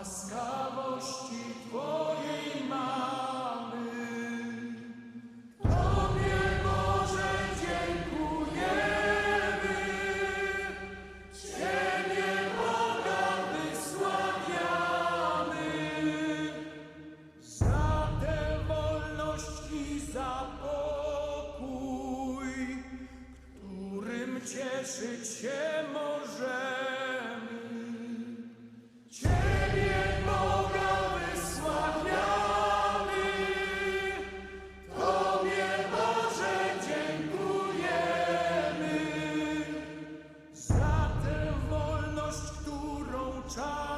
łaskawości Twojej mamy. Tobie Boże dziękujemy, Ciebie Boga wysławiamy. Za tę wolność i za pokój, którym cieszyć się możemy. time.